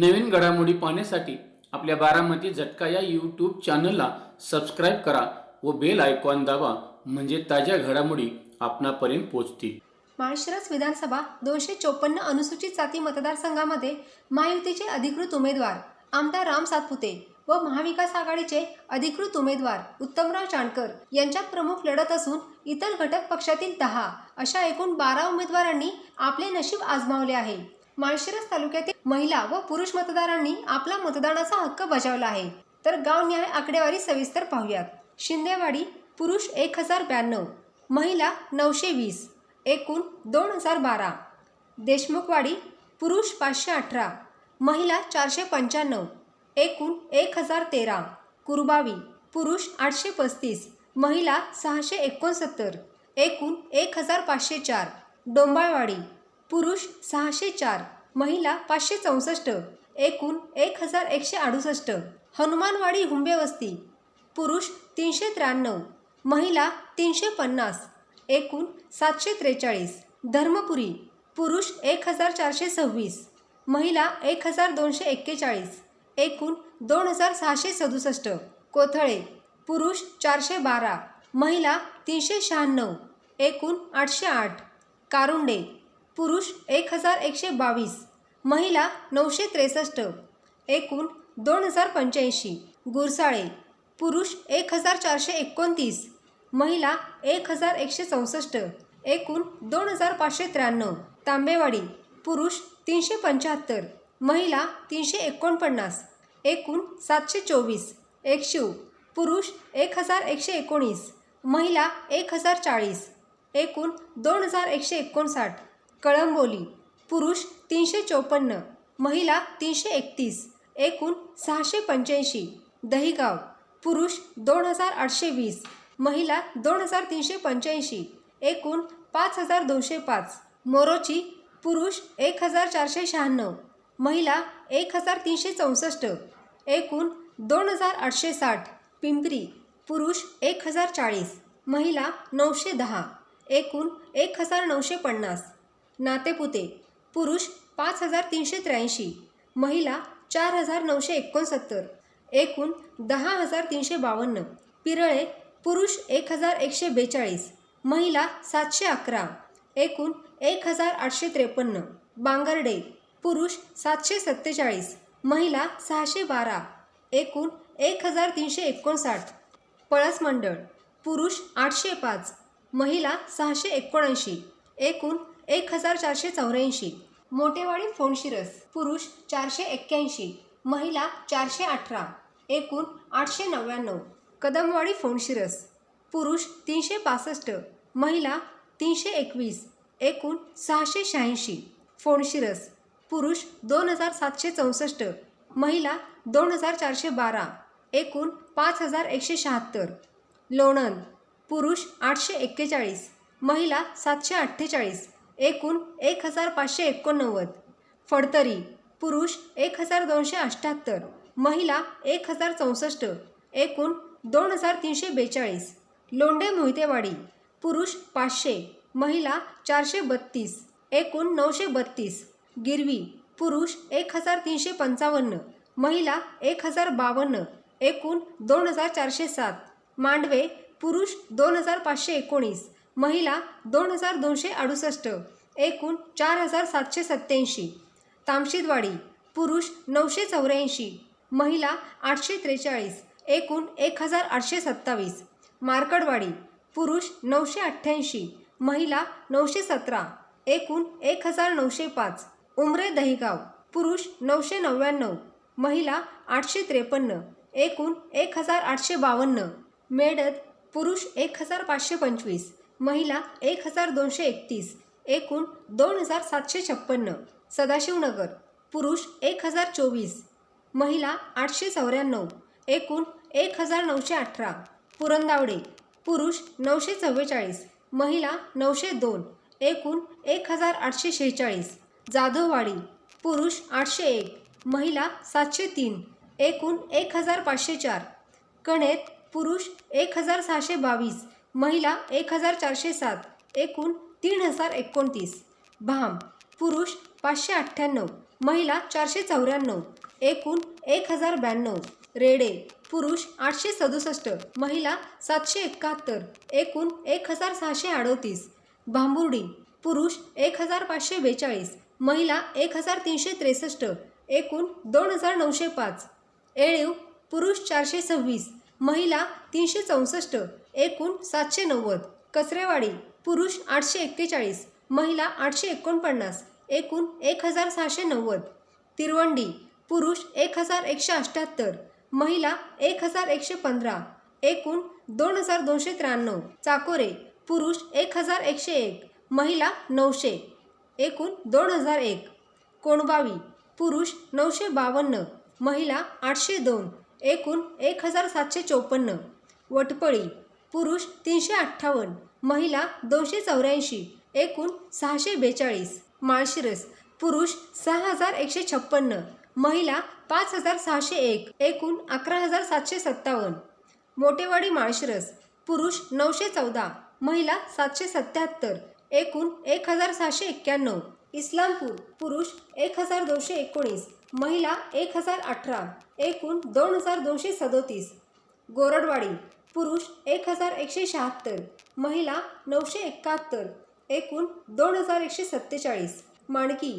नवीन घडामोडी पाहण्यासाठी आपल्या बारामती झटका या यूट्यूब चॅनलला सबस्क्राईब करा व बेल आयकॉन दाबा म्हणजे ताज्या घडामोडी आपणापर्यंत पोहोचतील. महाराष्ट्रास विधानसभा दोनशे चोपन्न अनुसूचित जाती मतदारसंघामध्ये महायुतीचे अधिकृत उमेदवार आमदार राम सातपुते व महाविकास आघाडीचे अधिकृत उमेदवार उत्तमराव चांडकर यांच्यात प्रमुख लढत असून इतर घटक पक्षातील दहा अशा एकूण बारा उमेदवारांनी आपले नशीब आजमावले आहे. माळशिरस तालुक्यातील महिला व पुरुष मतदारांनी आपला मतदानाचा हक्क बजावला आहे. तर गाव न्याय आकडेवारी सविस्तर पाहूयात. शिंदेवाडी पुरुष एक हजार ब्याण्णव महिला नऊशे वीस एकूण दोन हजार बारा. देशमुखवाडी पुरुष पाचशे अठरा महिला चारशे पंच्याण्णव एकूण एक हजार तेरा. कुरबावी पुरुष आठशे पस्तीस महिला सहाशे एकोणसत्तर एकूण एक हजार पाचशे चार. डोंबाळवाडी पुरुष सहाशे चार. महिला पाचशे चौसष्ट एकूण एक हजार एकशे अडुसष्ट. हनुमानवाडी हुंबेवस्ती पुरुष तीनशे त्र्याण्णव महिला तीनशे पन्नास एकूण सातशे त्रेचाळीस. धर्मपुरी. पुरुष एक हजार चारशे सव्वीस महिला एक हजार दोनशे एक्केचाळीस एकूण दोन हजार सहाशे सदुसष्ट. कोथळे. पुरुष चारशे बारा महिला तीनशे शहाण्णव एकूण आठशे आठ. कारुंडे. पुरुष एक हजार एकशे बावीस महिला नऊशे त्रेसष्ट एकूण दोन हजार पंच्याऐंशी. गुरसाळे पुरुष एक हजार चारशे एकोणतीस महिला एक हजार एकशे चौसष्ट एकूण दोन हजार पाचशे त्र्याण्णव. तांबेवाडी पुरुष तीनशे पंच्याहत्तर महिला तीनशे एकोणपन्नास एकूण सातशे चोवीस. एकशिव पुरुष एक हजार एकशे एकोणीस महिला एक हजार चाळीस एकूण दोन हजार एकशे एकोणसाठ. कळंबोली पुरुष तीनशे चोपन्न महिला तीनशे एकतीस एकूण सहाशे पंच्याऐंशी. दहिगाव पुरुष दोन हजार आठशे वीस महिला दोन हजार तीनशे पंच्याऐंशी एकूण पाच हजार दोनशे पाच. मोरोची पुरुष एक हजार चारशे शहाण्णव महिला एक हजार तीनशे चौसष्ट एकूण दोन हजार आठशे साठ. पिंपरी पुरुष एक हजार चाळीस महिला नऊशे दहा एकूण एक हजार नऊशे पन्नास. नातेपुते पुरुष पाच हजार तीनशे त्र्याऐंशी महिला चार हजार नऊशे एकोणसत्तर एकूण दहा हजार तीनशे बावन्न पिरळे पुरुष एक हजार एकशे बेचाळीस महिला सातशे अकरा एकूण एक हजार आठशे त्रेपन्न बांगरडे पुरुष सातशे सत्तेचाळीस महिला सहाशे बारा एकूण एक हजार तीनशे एकोणसाठ पळस मंडळ पुरुष आठशे पाच महिला सहाशे एकोणऐंशी एकूण एक हजार चारशे चौऱ्याऐंशी मोठेवाडी फोणशिरस पुरुष चारशे एक्क्याऐंशी महिला चारशे अठरा एकूण आठशे नव्याण्णव. कदमवाडी फोणशिरस पुरुष तीनशे पासष्ट महिला तीनशे एकवीस एकूण सहाशे शहाऐंशी. फोणशिरस पुरुष दोन हजार सातशे चौसष्ट महिला दोन हजार चारशे बारा एकूण पाच हजार एकशे शहात्तर. लोणंद पुरुष आठशे एक्केचाळीस महिला सातशे अठ्ठेचाळीस. एकूण एक हजार पाचशे एकोणनव्वद. फडतरी पुरुष एक हजार दोनशे अठ्ठ्याहत्तर महिला एक हजार चौसष्ट एकूण दोन हजार तीनशे बेचाळीस. लोंढे मोहितेवाडी पुरुष पाचशे महिला चारशे बत्तीस एकूण नऊशे बत्तीस. गिरवी पुरुष एक हजार तीनशे पंचावन्न महिला एक हजार बावन्न एकूण दोन हजार चारशे सात. मांडवे पुरुष दोन हजार पाचशे एकोणीस महिला दोन हजार दोनशे अडुसष्ट एकूण चार हजार सातशे सत्त्याऐंशी. तामशीदवाडी पुरुष नऊशे चौऱ्याऐंशी महिला आठशे त्रेचाळीस एकूण एक हजार आठशे सत्तावीस. मार्कडवाडी पुरुष नऊशे अठ्ठ्याऐंशी महिला नऊशे सतरा एकूण एक हजार नऊशे पाच. उमरे दहिगाव पुरुष नऊशे नव्याण्णव महिला आठशे त्रेपन्न एकूण एक हजार आठशे बावन्न. मेडत पुरुष एक हजार पाचशे पंचवीस. महिला एक हजार दोनशे एकतीस एकूण दोन हजार सातशे छप्पन्न. सदाशिवनगर पुरुष एक हजार चोवीस महिला आठशे चौऱ्याण्णव एकूण एक हजार नऊशे अठरा. पुरंदावडे पुरुष नऊशे चव्वेचाळीस महिला नऊशे दोन एकूण एक हजार आठशे शेहेचाळीस. जाधववाडी पुरुष आठशे एक महिला सातशे तीन एकूण एक हजार पाचशे चार. कणेत पुरुष एक हजार सहाशे बावीस महिला एक हजार चारशे सात एकूण तीन हजार एकोणतीस. भाम पुरुष पाचशे अठ्ठ्याण्णव महिला चारशे चौऱ्याण्णव एकूण एक हजार ब्याण्णव. रेडे पुरुष आठशे सदुसष्ट महिला सातशे एकाहत्तर एकूण एक हजार सहाशे अडोतीस. भांबुर्डी पुरुष एक हजार पाचशे बेचाळीस महिला एक हजार तीनशे त्रेसष्ट एकूण दोन हजार नऊशे पाच. एळीव पुरुष चारशे सव्वीस महिला तीनशे चौसष्ट एकूण सातशे नव्वद. कचरेवाडी पुरुष आठशे एक्केचाळीस महिला आठशे एकोणपन्नास एकूण एक हजार सहाशे नव्वद. तिरवंडी पुरुष एक हजार एकशे अठ्ठ्याहत्तर महिला एक हजार एकशे पंधरा एकूण दोन हजार दोनशे त्र्याण्णव. चाकोरे पुरुष एक हजार एकशे एक महिला नऊशे एकूण दोन हजार एक. कोणबावी पुरुष नऊशे बावन्न महिला आठशे दोन एकूण एक हजार सातशे चोपन्न वटपळी पुरुष तीनशे अठ्ठावन्न महिला दोनशे चौऱ्याऐंशी एकूण सहाशे बेचाळीस माळशिरस पुरुष सहा हजार एकशे छप्पन्न महिला पाच हजार सहाशे एक एकूण अकरा हजार सातशे सत्तावन्न मोठेवाडी माळशिरस पुरुष नऊशे चौदा महिला सातशे सत्याहत्तर एकूण एक हजार सहाशे एक्क्याण्णव इस्लामपूर पुरुष एक हजार दोनशे एकोणीस महिला एक हजार अठरा एकूण दोन हजार दोनशे सदोतीस. गोरडवाडी पुरुष एक हजार एकशे शहात्तर महिला नऊशे एकाहत्तर एकूण दोन हजार एकशे सत्तेचाळीस. माणकी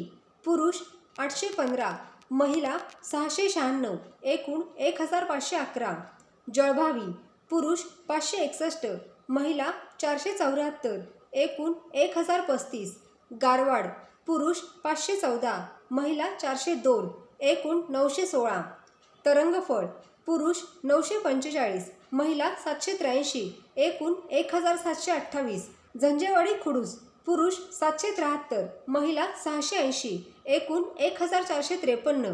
पुरुष आठशे पंधरा महिला सहाशे शहाण्णव एकूण एक हजार पाचशे अकरा. जळभावी पुरुष पाचशे एकसष्ट महिला चारशे चौऱ्याहत्तर एकूण एक हजार पस्तीस. गारवाड पुरुष पाचशे चौदा महिला चारशे दोन एकूण नऊशे सोळा. तरंगफळ पुरुष नऊशे पंचेचाळीस महिला सातशे त्र्याऐंशी एकूण एक हजार सातशे अठ्ठावीस. झंजेवाडी खुडूस पुरुष सातशे त्र्याहत्तर महिला सहाशे ऐंशी एकूण एक हजार चारशे त्रेपन्न.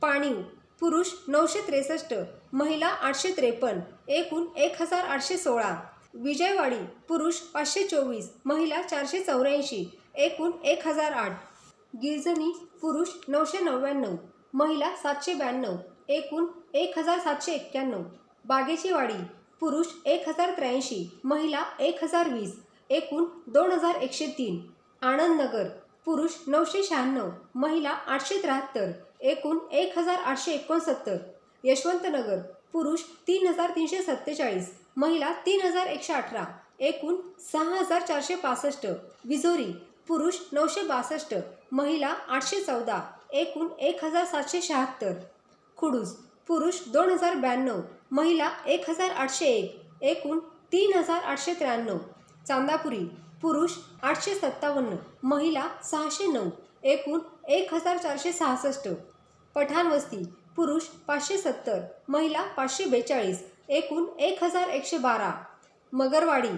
पाणीव पुरुष नऊशे त्रेसष्ट महिला आठशे त्रेपन्न एकूण एक हजार आठशे सोळा. विजयवाडी पुरुष पाचशे चोवीस महिला चारशे चौऱ्याऐंशी एकूण एक हजार आठ. गिरजनी पुरुष नऊशे नव्याण्णव महिला सातशे ब्याण्णव एकूण एक हजार सातशे एक्क्याण्णव बागेची वाडी पुरुष एक हजार त्र्याऐंशी महिला एक हजार वीस एकूण दोन हजार एकशे तीन आनंदनगर पुरुष नऊशे शहाण्णव महिला आठशे त्र्याहत्तर एकूण एक हजार आठशे एकोणसत्तर यशवंतनगर पुरुष तीन हजार तीनशे सत्तेचाळीस महिला तीन हजार एकशे अठरा एकूण सहा हजार चारशे पासष्ट विजोरी पुरुष नऊशे बासष्ट महिला आठशे चौदा एकूण एक हजार सातशे शहात्तर. खुडूस पुरुष दोन हजार ब्याण्णव महिला एक हजार आठशे एक एकूण तीन हजार आठशे त्र्याण्णव. चांदापुरी पुरुष आठशे सत्तावन्न महिला सहाशे नऊ एकूण एक हजार चारशे सहासष्ट. पठाणवस्ती पुरुष पाचशे सत्तर महिला पाचशे बेचाळीस एकूण एक हजार एकशे बारा. मगरवाडी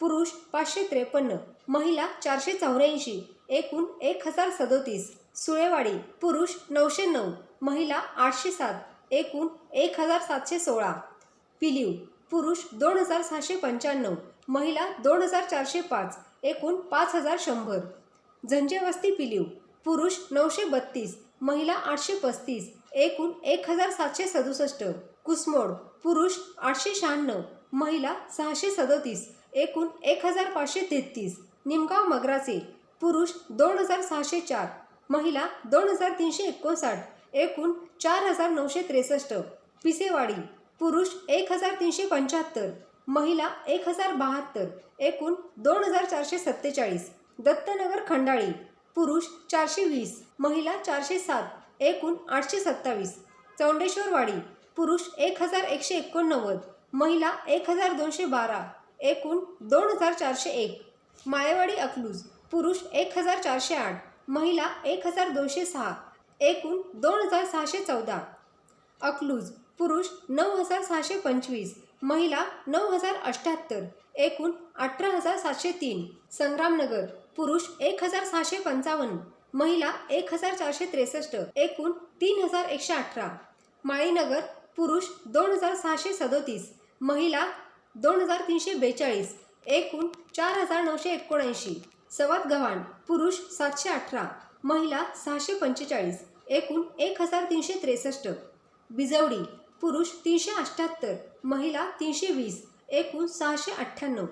पुरुष पाचशे त्रेपन्न महिला चारशे चौऱ्याऐंशी एकूण एक हजार सदोतीस. सुळेवाडी पुरुष नऊशे नऊ महिला आठशे सात एकूण एक हजार सातशे सोळा. पिलीव पुरुष दोन हजार सहाशे पंच्याण्णव महिला दोन हजार चारशे पाच एकूण पाच हजार शंभर. झंजेवस्ती पिलीव पुरुष नऊशे बत्तीस महिला आठशे पस्तीस एकूण एक हजार सातशे सदुसष्ट. कुसमोड पुरुष आठशे शहाण्णव महिला सहाशे सदोतीस एकूण एक हजार पाचशे तेहतीस निमगाव मगराचे पुरुष दोन हजार सहाशे चार महिला दोन हजार तीनशे एकोणसाठ एकूण चार हजार नऊशे त्रेसष्ट पिसेवाडी पुरुष एक हजार तीनशे पंच्याहत्तर महिला एक हजार बहात्तर एकूण दोन हजार चारशे सत्तेचाळीस दत्तनगर खंडाळी पुरुष चारशे वीस महिला चारशे सात एकूण आठशे सत्तावीस चौंडेश्वरवाडी पुरुष एक हजार एकशे एकोणनव्वद महिला एक हजार दोनशे बारा एकूण दोन हजार चारशे एक. माळेवाडी अकलूज पुरुष एक हजार चारशे आठ महिला एक हजार दोनशे सहा एकूण दोन हजार सहाशे चौदा. अकलूज पुरुष नऊ हजार सहाशे पंचवीस महिला नऊ हजार अठ्ठ्याहत्तर एकूण अठरा हजार सातशे तीन. संग्रामनगर पुरुष एक हजार सहाशे पंचावन्न महिला एक हजार चारशे त्रेसष्ट एकूण तीन हजार एकशे अठरा. माळीनगर पुरुष दोन हजार सहाशे सदोतीस महिला दोन हजार तीनशे बेचाळीस एकूण चार हजार नऊशे एकोणऐंशी. सवाद गव्हाण पुरुष सातशे अठरा महिला सहाशे पंचेचाळीस एकूण एक हजार तीनशे त्रेसष्ट. बिजवडी पुरुष तीनशे अठ्ठ्याहत्तर महिला तीनशे वीस एकूण सहाशे अठ्ठ्याण्णव.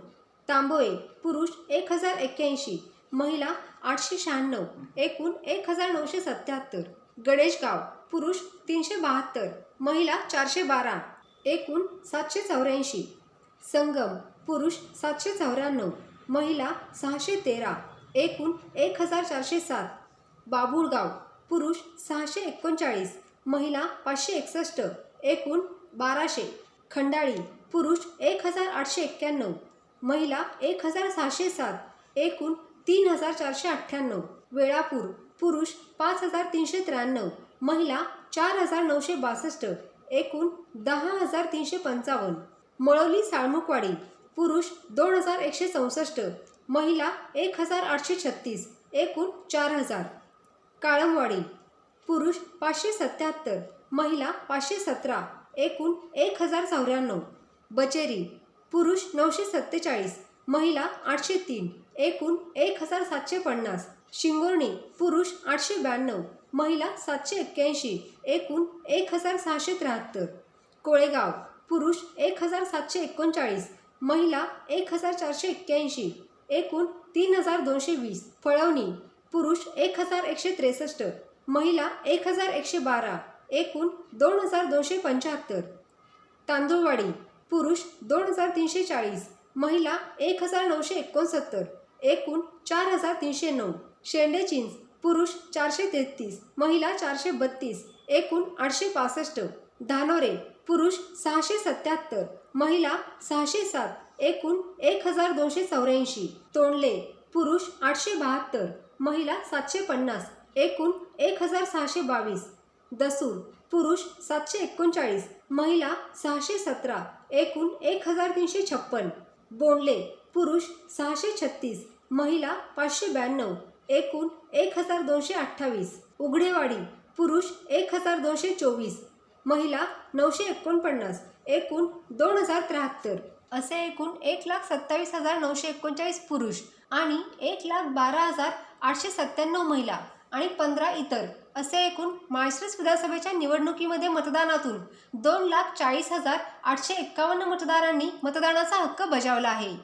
तांबोळे पुरुष एक हजार एक्क्याऐंशी महिला आठशे शहाण्णव एकूण एक हजार नऊशे सत्याहत्तर. गणेशगाव पुरुष तीनशे बहात्तर महिला चारशे बारा एकूण सातशे चौऱ्याऐंशी. संगम पुरुष सातशे चौऱ्याण्णव महिला सहाशे तेरा एकूण एक हजार चारशे सात. बाबुळगाव पुरुष सहाशे एकोणचाळीस महिला पाचशे एकसष्ट एकूण बाराशे. खंडाळी पुरुष एक हजार आठशे एक्क्याण्णव महिला एक हजार सहाशे सात एकूण तीन हजार चारशे अठ्ठ्याण्णव. वेळापूर पुरुष पाच हजार तीनशे त्र्याण्णव महिला चार हजार नऊशे बासष्ट एकूण दहा हजार तीनशे पंचावन्न. मळवली साळमुखवाडी पुरुष दोन हजार एकशे चौसष्ट महिला एक हजार आठशे छत्तीस एकूण चार हजार. काळमवाडी पुरुष पाचशे सत्याहत्तर महिला पाचशे सतरा एकूण एक हजार चौऱ्याण्णव. बचेरी पुरुष नऊशे सत्तेचाळीस महिला आठशे तीन एकूण एक हजार सातशे पन्नास. शिंगोर्णी पुरुष आठशे ब्याण्णव महिला सातशे एक्क्याऐंशी एकूण एक हजार सहाशे त्र्याहत्तर. कोळेगाव पुरुष एक हजार सातशे एकोणचाळीस महिला एक हजार चारशे एक्क्याऐंशी एकूण तीन हजार दोनशे वीस. फळवणी पुरुष एक हजार एकशे त्रेसष्ट महिला एक हजार एकशे बारा एकूण दोन हजार दोनशे पंच्याहत्तर. तांदूळवाडी पुरुष दोन हजार तीनशे चाळीस महिला एक हजार नऊशे एकोणसत्तर एकूण चार हजार तीनशे नऊ. शेंडेचिंच पुरुष चारशे तेहतीस महिला चारशे बत्तीस एकूण आठशे पासष्ट. धानोरे पुरुष सहाशे सत्याहत्तर महिला सहाशे सात एकूण एक हजार दोनशे चौऱ्याऐंशी तोंडले पुरुष आठशे बहात्तर महिला सातशे पन्नास एकूण एक हजार सहाशे बावीस. दसूर पुरुष सातशे एकोणचाळीस महिला सहाशे सतरा एकूण एक हजार तीनशे छप्पन. बोंडले पुरुष सहाशे छत्तीस महिला पाचशे ब्याण्णव एकूण एक हजार दोनशे अठ्ठावीस. उघडेवाडी पुरुष एक हजार दोनशे चोवीस महिला नऊशे एकोणपन्नास एकूण दोन हजार त्र्याहत्तर. असे एकूण एक लाख सत्तावीस हजार नऊशे एकोणचाळीस पुरुष आणि एक लाख बारा हजार आठशे सत्त्याण्णव महिला आणि पंधरा इतर. असे एकूण माळशिरस विधानसभेच्या निवडणुकीमध्ये मतदानातून दोन लाख चाळीस हजार आठशे एक्कावन्न मतदारांनी मतदानाचा हक्क बजावला आहे.